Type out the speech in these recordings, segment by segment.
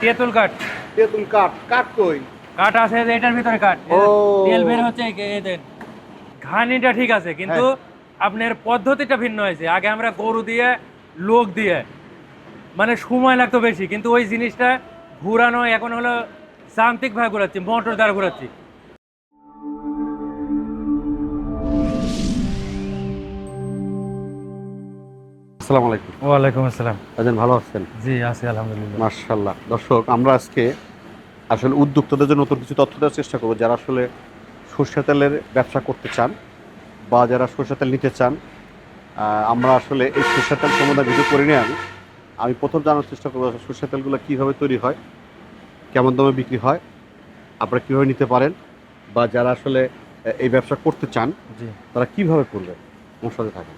তেঁতুল কাঠ। তেঁতুল কাঠ। কাঠ কই? কাঠ আছে যে এটার ভিতরে কাঠ। ও। তেল বের হচ্ছে এদের। ঘানিটা ঠিক আছে কিন্তু আপনার পদ্ধতিটা ভিন্ন হয়েছে। আগে আমরা গরু দিয়ে লোক দিয়ে মানে সময় লাগতো বেশি কিন্তু ওই জিনিসটা ঘুরানো এখন হলো শান্তিক ভাবে ঘুরাচ্ছি মোটর দ্বারা ঘুরাচ্ছি। আসসালামু আলাইকুম। ওয়ালাইকুম আসসালাম। আছেন ভালো আছেন? জি আছি আলহামদুলিল্লাহ। মার্শাল্লাহ দর্শক আমরা আজকে আসলে উদ্যোক্তাদের জন্য নতুন কিছু তথ্য দেওয়ার চেষ্টা করব। যারা আসলে সরষে তেলের ব্যবসা করতে চান বা যারা সরষে তেল নিতে চান আমরা আসলে এই সরষে তেল সম্বন্ধে ভিডিও করে নিয়ে আমি আমি প্রথম জানার চেষ্টা করব সরষে তেলগুলো কীভাবে তৈরি হয় কেমন দামে বিক্রি হয় আপনারা কীভাবে নিতে পারেন বা যারা আসলে এই ব্যবসা করতে চান তারা কীভাবে করবেন আমার সাথে থাকেন।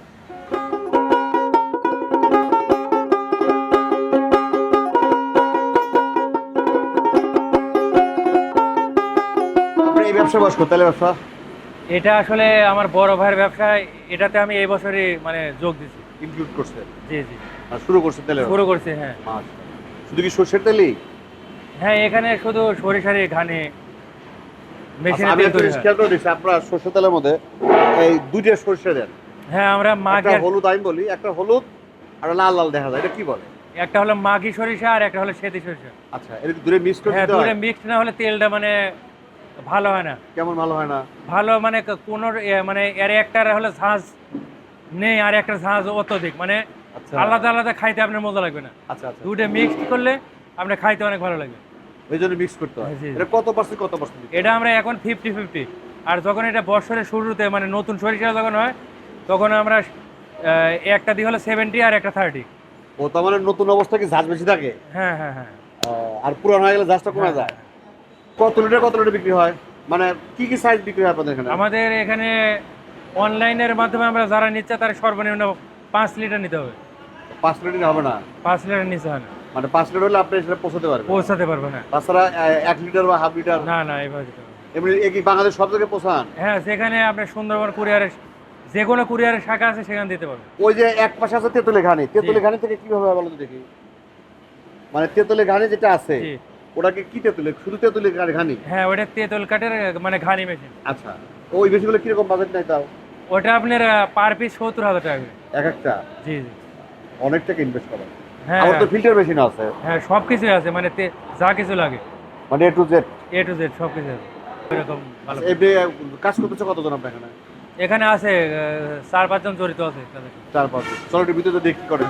এই ব্যবসা বয়স? তেলের ব্যবসা? এটা আসলে আমার বড় ভাইয়ের ব্যবসায় এটাতে আমি এই বছরই মানে যোগ দিছি। ইনক্লুড করছে? জি জি। আর শুরু করছে তেলের শুরু করছি হ্যাঁ। শুধু কি সর্ষের তেলই? হ্যাঁ এখানে শুধু সরিষারি ঘানি মেশিনে আচ্ছা, তেল একটা তৈরি হয়। সর্ষের তেলের মধ্যে এই দুইটা সর্ষে দেন। হ্যাঁ আমরা মাঘের হলুদ আমি বলি একটা হলুদ আর লাল লাল দেখা যায় এটা কি বলে? একটা হলো মাঘি সরিষা আর একটা হলো সেতি সরিষা। আচ্ছা এটা দূরে মিক্স করে হ্যাঁ দিতে মিক্সড না হলে তেলটা মানে ভালো হয় না। কেমন ভালো হয় না? ভালো মানে কোন মানে এর একটার হলো ঝাঁজ নেই আর একটা ঝাঁজ অত্যধিক। মানে আচ্ছা। আলাদা আলাদা খাইতে আপনার মজা লাগবে না। আচ্ছা আচ্ছা। দুটো মিক্সড করলে আপনার খাইতে অনেক ভালো লাগবে ওই জন্য মিক্স করতে হয়। এটা কত পার্সেন্ট কত পার্সেন্ট এটা আমরা এখন ফিফটি ফিফটি আর যখন এটা বছরের শুরুতে মানে নতুন সরিষা যখন হয় তখন আমরা একটা দিয়ে হলো সেভেন্টি আর একটা থার্টি ও তার মানে নতুন অবস্থা কি ঝাঁজ বেশি থাকে? হ্যাঁ হ্যাঁ হ্যাঁ। আর পুরান হয়ে গেলে ঝাঁজটা কমে যায়? কত লিটার কত লিটার বিক্রি হয়? মানে কি কি সাইজ বিক্রি হয় আপনাদের এখানে? আমাদের এখানে অনলাইনের মাধ্যমে আমরা যারা নিচ্ছে তার সর্বনিম্ন পাঁচ লিটার নিতে হবে। পাঁচ লিটার হবে না? পাঁচ লিটার নিচে হয় না। মানে পাঁচ লিটার হলে আপনি সেটা পৌঁছাতে পারবেন? পৌঁছাতে পারবে না। তাছাড়া এক লিটার বা হাফ লিটার? না না এভাবে এমনি এ কি বাংলাদেশ সব জায়গায় পৌঁছান? হ্যাঁ সেখানে আপনার সুন্দরবন কুরিয়ারের যে কোনো কুরিয়ারের শাখা আছে সেখানে দিতে পারবেন। ওই যে এক পাশে আছে তেঁতুলে ঘানি। তেঁতুলে ঘানি থেকে কীভাবে বলো দেখি। মানে তেঁতুলে ঘানি যেটা আছে জি। ওটাকে কি তেঁতুলে শুধু তেঁতুলে ঘানি- ঘানি? হ্যাঁ ওটা তেঁতুল কাঠের মানে ঘানি মেশিন। আচ্ছা ওই বেশিগুলো কীরকম বাজেট নেয় তাও? ওটা আপনার পার পিস সত্তর হাজার টাকা এক একটা? জি জি। অনেক টাকা ইনভেস্ট করেন হ্যাঁ। আমার তো ফিল্টার মেশিন আছে। হ্যাঁ সব কিছুই আছে মানে যা কিছু লাগে। মানে A to Z A to Z সব কিছু আছে। এরকম ভালো। এমনি কাজ করতেছে কতজন আপনার এখানে? এখানে আছে চার পাঁচজন জড়িত আছে চার পাঁচ চলো ভিতরে দেখি করে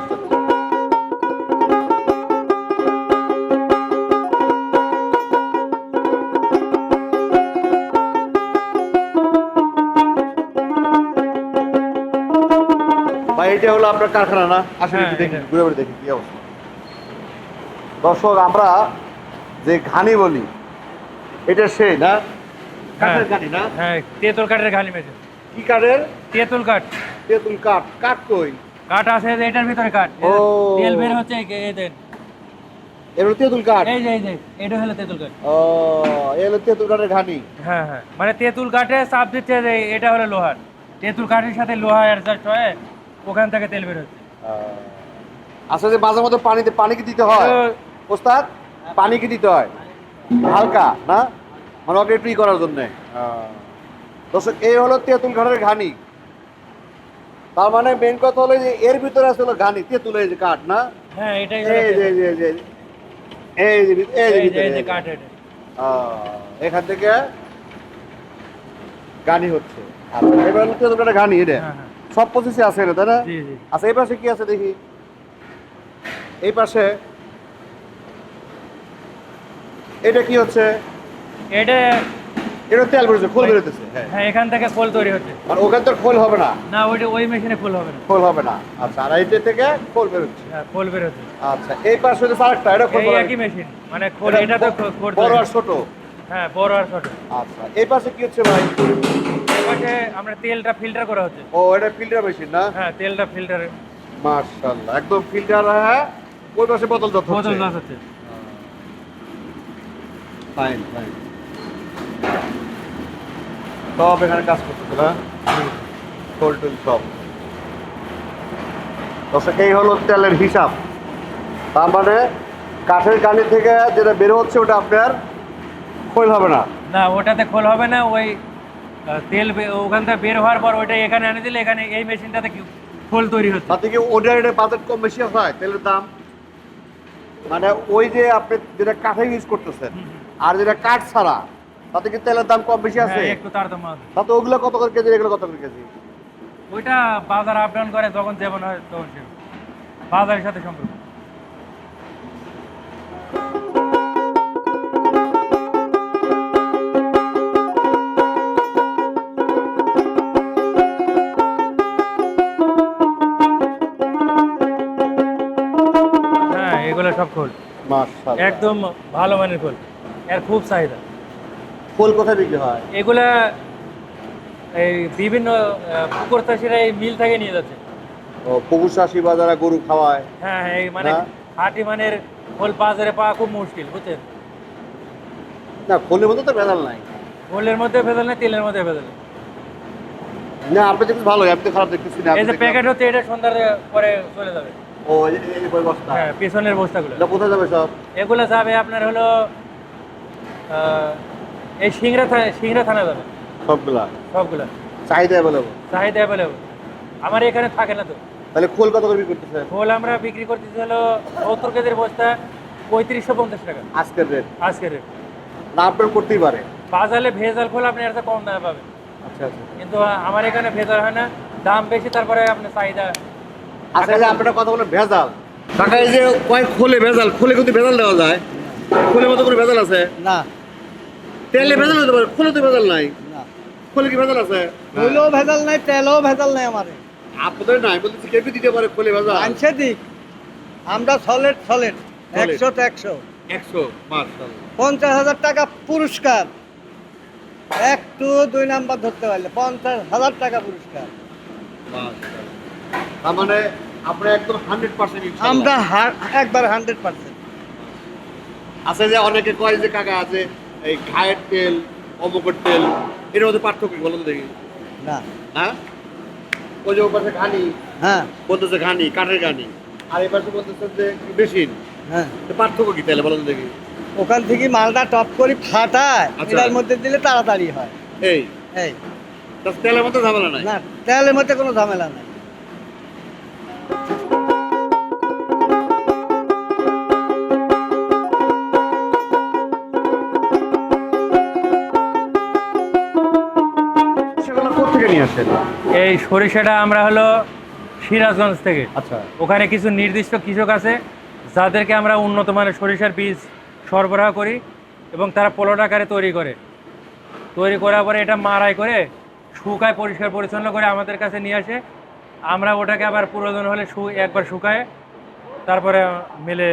এটা হলো আপনার কারখানা না? আসলে হ্যাঁ, একটু দেখি ঘুরে ঘুরে দেখি কি অবস্থা। দর্শক আমরা যে ঘানি বলি এটা সেই না? কাঠের হ্যাঁ। ঘানি না? হ্যাঁ তেঁতুল কাঠের ঘানি কি কাঠের? তেঁতুল কাঠ। তেঁতুল কাঠ। কাঠ কই? কাঠ আছে এটার ভিতরে কাঠ। ও। তেল বের হচ্ছে তেঁতুল কাঠ? এই যে এই যে এটা হলো তেঁতুল কাঠ। ও এ হলো তেঁতুল কাঠের ঘানি। হ্যাঁ হ্যাঁ। মানে তেঁতুল কাঠে চাপ দিচ্ছে যে এটা হলো লোহার। তেঁতুল কাঠের সাথে লোহা অ্যাডজাস্ট হয়ে। ওখান থেকে তেল বের হচ্ছে। আচ্ছা যে মাঝে মধ্যে পানিতে পানি কি দিতে হয়। ওস্তাদ পানি কি দিতে হয়। হালকা না? মানে ওকে একটু করার জন্যে। দর্শক এই হলো তেঁতুল কাঠের ঘানি। তার মানে মেন কথা হলো যে এর ভিতরে আছে হলো ঘানি। তেঁতুলের যে কাঠ না? হ্যাঁ এটাই এই যে এই যে এই যে এই যে এই যে। কাঠ এটা। এখান থেকে গানি হচ্ছে। আচ্ছা এবার তেঁতুল কাঠের ঘানি এটা? হ্যাঁ হ্যাঁ। সব পঁচিশে আছে এটা তাই না? আচ্ছা এই পাশে কি আছে দেখি? এই পাশে এটা কি হচ্ছে? এটা এটা তেল বেরোচ্ছে খোল বেরোতেছে হ্যাঁ। হ্যাঁ এখান থেকে খোল তৈরি হচ্ছে। মানে ওখান থেকে খোল হবে না? না ওইটা ওই মেশিনে খোল হবে না। খোল হবে না। আচ্ছা আর এইটা থেকে খোল বেরোচ্ছে। হ্যাঁ খোল বেরোচ্ছে। আচ্ছা এই পাশে হচ্ছে আরেকটা এটা খোল এই। একই মেশিন মানে খোল এটা তো বড় আর ছোট। হ্যাঁ বড় আর ছোট। আচ্ছা এই পাশে কি হচ্ছে ভাই? এপাশে আমরা তেলটা ফিল্টার করা হচ্ছে। ও এটা ফিল্টার মেশিন না? হ্যাঁ তেলটা ফিল্টার মাশাআল্লাহ একদম ফিল্টার হ্যাঁ? ওই পাশে বোতল যত বোতল হচ্ছে। ফাইন ফাইন সব এখানে কাজ করতেছে না? টোল টোল সব। দর্শক এই হলো তেলের হিসাব। তার মানে কাঠের গানি থেকে যেটা বের হচ্ছে ওটা আপনার খোল হবে না? না ওটাতে খোল হবে না ওই তেল ওখান থেকে বের হওয়ার পর ওইটা এখানে এনে দিলে এখানে এই মেশিনটাতে খোল তৈরি হচ্ছে। তাতে কি এটা বাজেট কম বেশি হয় তেলের দাম? মানে ওই যে আপনি যেটা কাঠে ইউজ করতেছেন আর যেটা কাঠ ছাড়া তাতে কি তেলের দাম কম বেশি আছে? হ্যাঁ, একটু তারতম্য আছে। তাতে ওগুলো কত করে কেজি এগুলো কত করে কেজি? ওইটা বাজার আপ ডাউন করে যখন যেমন হয় তখন। বাজারের সাথে সম্পর্ক। একদম ভালো মানের খোল এর খুব চাহিদা। কোথায় বিক্রি হয়? এগুলা এই বিভিন্ন পুকুর চাষিরা এই মিল থেকে নিয়ে যাচ্ছে। ও পুকুর চাষি বা যারা গরু খাওয়ায়। হ্যাঁ হ্যাঁ, মানে হ্যাঁ। হাটি মানের খোল বাজারে পাওয়া খুব মুশকিল বুঝছেন? না খোলের মধ্যে তো ভেজাল নাই। খোলের মধ্যে ভেজাল নেই তেলের মধ্যে ভেজাল নেই। না আপনি দেখতে ভালো আপনি খারাপ দেখতেছি না এই যে প্যাকেট হচ্ছে এটা সন্ধ্যার পরে চলে যাবে। ও এই বস্তা। হ্যাঁ পিছনের বস্তাগুলো। কোথায় যাবে সব? এগুলো যাবে আপনার হলো এই সিংড়া থানা সিংড়া থানা যাবে। সবগুলা? সবগুলো। চাহিদা অ্যাভেলেবল চাহিদা অ্যাভেলেবল আমার এখানে থাকে না তো। তাহলে খোল কত করে বিক্রি করতেছে? খোল আমরা বিক্রি করতেছি হলো সত্তর কেজির বস্তা পঁয়ত্রিশশো পঞ্চাশ টাকা। আজকের রেট আজকের rate। না আপনার করতেই পারে। বাজারে ভেজাল খোল আপনি একটা কম দামে পাবেন। আচ্ছা আচ্ছা। কিন্তু আমার এখানে ভেজাল হয় না দাম বেশি তারপরে আপনার চাহিদা আচ্ছা এই আপনারা কথা বলেন ভেজাল। টাকা এই যে কয়েক খোলে ভেজাল খোলে কিন্তু ভেজাল দেওয়া যায়। খোলের মতো কোনো ভেজাল আছে? না। তেলে ভেজাল হতে পারে খোলে তো ভেজাল নাই। না। খোলে কি ভেজাল আছে? হইলেও ভেজাল নাই তেলও ভেজাল নাই আমারে। আপনাদের নাই বলতেছি কেউ দিতে পারে খোলে ভেজাল? আনছে দিক। আমরা সলেট সলেট একশো তো একশো। একশো পঞ্চাশ হাজার টাকা পুরস্কার। একটু দুই নাম্বার ধরতে পারলে পঞ্চাশ হাজার টাকা পুরস্কার। তার মানে আমরা একদম হান্ড্রেড পার্সেন্ট আমরা একবার হান্ড্রেড পার্সেন্ট আছে যে অনেকে কয় যে কাকা আছে এই ঘায়ের তেল অমকের তেল এর মধ্যে পার্থক্য বলুন দেখি? না। হ্যাঁ? ওই যে ওর পাশে ঘানি হ্যাঁ। বলতেছে ঘানি কাঠের ঘানি। আর এই পাশে বলতেছে যে মেশিন। হ্যাঁ। পার্থক্য কি তাহলে বলুন দেখি। ওখান থেকে মালটা টপ করে ফাটায় আচ্ছা। এটার মধ্যে দিলে তাড়াতাড়ি হয়। এই? এই। তেলের মধ্যে ঝামেলা নাই? না তেলের মধ্যে কোনো ঝামেলা নাই। এই সরিষাটা আমরা হলো সিরাজগঞ্জ থেকে। আচ্ছা। ওখানে কিছু নির্দিষ্ট কৃষক আছে যাদেরকে আমরা উন্নত মানের সরিষার বীজ সরবরাহ করি এবং তারা পলট আকারে তৈরি করে। তৈরি করার পরে এটা মারাই করে শুকায় পরিষ্কার পরিচ্ছন্ন করে আমাদের কাছে নিয়ে আসে। আমরা ওটাকে আবার প্রয়োজন হলে শু একবার শুকায় তারপরে মিলে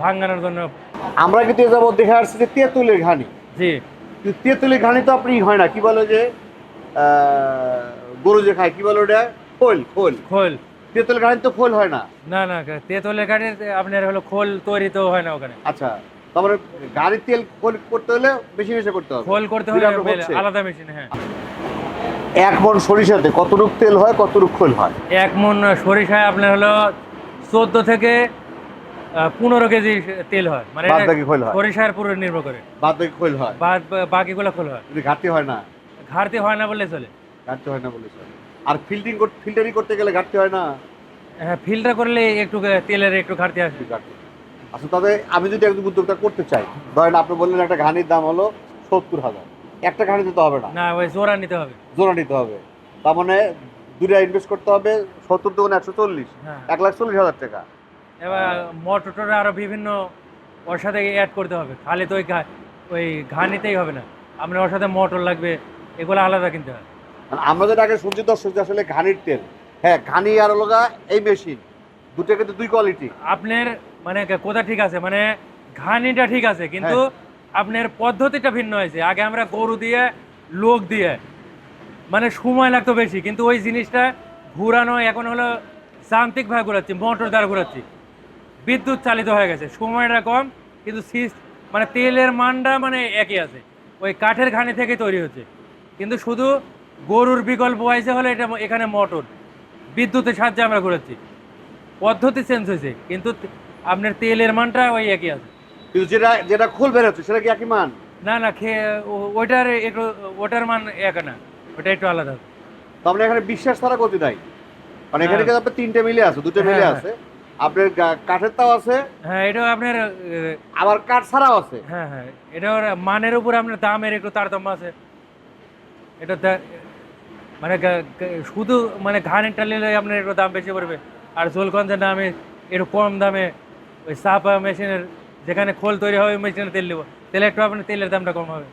ভাঙানোর জন্য আমরা কিন্তু এ দেখে আসছি যে তেঁতুলের ঘানি। জি। তেঁতুলের ঘানি তো আপনি হয় না কি বলে যে গরু যে খায় কি বলে ওটা? খোল খোল। খোল। তেঁতুলের ঘানি তো খোল হয় না? না না তেঁতুলের কাঠে আপনার হলো খোল তৈরি তো হয় না ওখানে। আচ্ছা তারপরে গাড়ির তেল খোল করতে হলে বেশি বেশি করতে হবে। খোল করতে হলে আলাদা মেশিন হ্যাঁ। এক মন সরিষাতে কতটুক তেল হয় কতটুক খোল হয়? এক মন সরিষায় আপনার হলো চোদ্দ থেকে পনেরো কেজি তেল হয়। মানে খোল হয়। সরিষার পুরো নির্ভর করে। বাদ বাকি খোল হয়। বাদ বাকিগুলো খোল হয়। ঘাটতি হয় না? ঘাটতি হয় না বললে চলে। ঘাটতি হয় না বলে চলে। আর ফিল্টিং ফিল্টারিং করতে গেলে ঘাটতি হয় না? হ্যাঁ ফিল্টার করলে একটু তেলের একটু ঘাটতি আসবে ঘাটতি। আচ্ছা তবে আমি যদি একজন উদ্যোক্তা করতে চাই ধরেন আপনি বললেন একটা ঘানির দাম হলো সত্তর হাজার। একটা ঘানি দিতে হবে না। না ওই জোড়া নিতে হবে। জোড়া নিতে হবে। তার মানে দুটা ইনভেস্ট করতে হবে সত্তর দুগুণ একশো চল্লিশ। হ্যাঁ। এক লাখ চল্লিশ হাজার টাকা। এবার মোটর আরও বিভিন্ন ওর সাথে অ্যাড করতে হবে। খালি তো ওই ঘা- ওই ঘানিতেই হবে না। আপনার ওর সাথে মোটর লাগবে এগুলো আলাদা কিনতে হবে। মানে আমরা যেটা আগে শুনছি দর্শক আসলে ঘানির তেল। হ্যাঁ ঘানি আর লগা এই মেশিন দুটো কিন্তু দুই কোয়ালিটি আপনার মানে কোথা ঠিক আছে? মানে ঘানিটা ঠিক আছে কিন্তু আপনার পদ্ধতিটা ভিন্ন হয়েছে। আগে আমরা গরু দিয়ে, লোক দিয়ে মানে সময় লাগতো বেশি। কিন্তু ওই জিনিসটা ঘুরানো, এখন হলো যান্ত্রিকভাবে ঘুরাচ্ছি, মোটর দ্বারা ঘুরাচ্ছি। বিদ্যুৎ চালিত হয়ে গেছে, সময়টা কম, কিন্তু সিস মানে তেলের মানটা মানে একই আছে। ওই কাঠের ঘানি থেকে তৈরি হচ্ছে। কিন্তু শুধু গরুর বিকল্প হয়েছে হলে এটা এখানে মোটর। বিদ্যুতের সাহায্যে আমরা ঘুরাচ্ছি। পদ্ধতি চেঞ্জ হয়েছে, কিন্তু আপনার তেলের মানটা ওই একই আছে। কিন্তু যেটা যেটা খোল বেরোচ্ছে সেটা কি একই মান? না না খেয়ে ওইটার একটু ওটার মান এক না ওটা একটু আলাদা। তো আপনার এখানে বিশ্বাস ছাড়া গতি নাই। মানে এখানে হ্যাঁ। কিন্তু আপনার তিনটে মিলে আছে দুটো মিলে হ্যাঁ, আছে। আপনার কাঠের তাও আছে। হ্যাঁ এটা আপনার আবার কাঠ ছাড়াও আছে। হ্যাঁ হ্যাঁ এটা মানের উপর আপনার দামের একটু তারতম্য আছে। এটা মানে শুধু মানে ঘানেরটা নিলে আপনার একটু দাম বেশি পড়বে। আর জোলগঞ্জের দামে একটু কম দামে ওই সাপা মেশিনের যেখানে খোল তৈরি হবে মেশিনে তেল দেবো তেলে একটু আপনার তেলের দামটা কম হবে।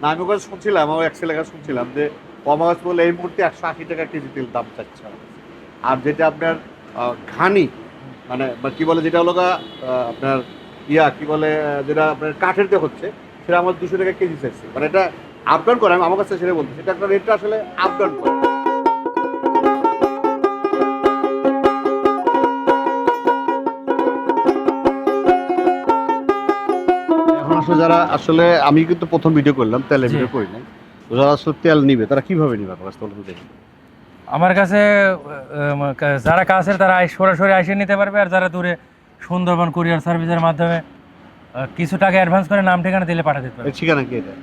না, আমি ওখানে শুনছিলাম, আমার এক লেখা শুনছিলাম যে কমাস বলে এই মুহূর্তে একশো আশি টাকা কেজি তেল দাম চাচ্ছে। আর যেটা আপনার ঘানি মানে কি বলে যেটা হলো আপনার ইয়া, কি বলে যেটা আপনার কাঠের দিয়ে হচ্ছে, সেটা আমার দুশো টাকা কেজি চাইছে। মানে এটা আপ ডাউন করে, আমি আমার কাছে সেটা বলছি সেটা একটা রেটটা আসলে আপ ডাউন করে। আসলে যারা আসলে আমি কিন্তু প্রথম ভিডিও করলাম তেলের ভিডিও করি নাই। যারা আসলে তেল নিবে তারা কীভাবে নিবে আমার কাছে? দেখি। আমার কাছে যারা কাছের তারা সরাসরি আইসে নিতে পারবে আর যারা দূরে সুন্দরবন কুরিয়ার সার্ভিসের মাধ্যমে কিছু টাকা অ্যাডভান্স করে নাম ঠিকানা দিলে পাঠাতে পারবে। ঠিকানা কি এটা?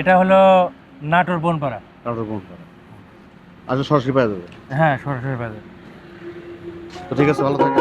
এটা হলো নাটোর বনপাড়া। কোন করা আচ্ছা সরাসরি পাওয়া যাবে। হ্যাঁ সরাসরি বাজার তো ঠিক আছে ভালো থাকে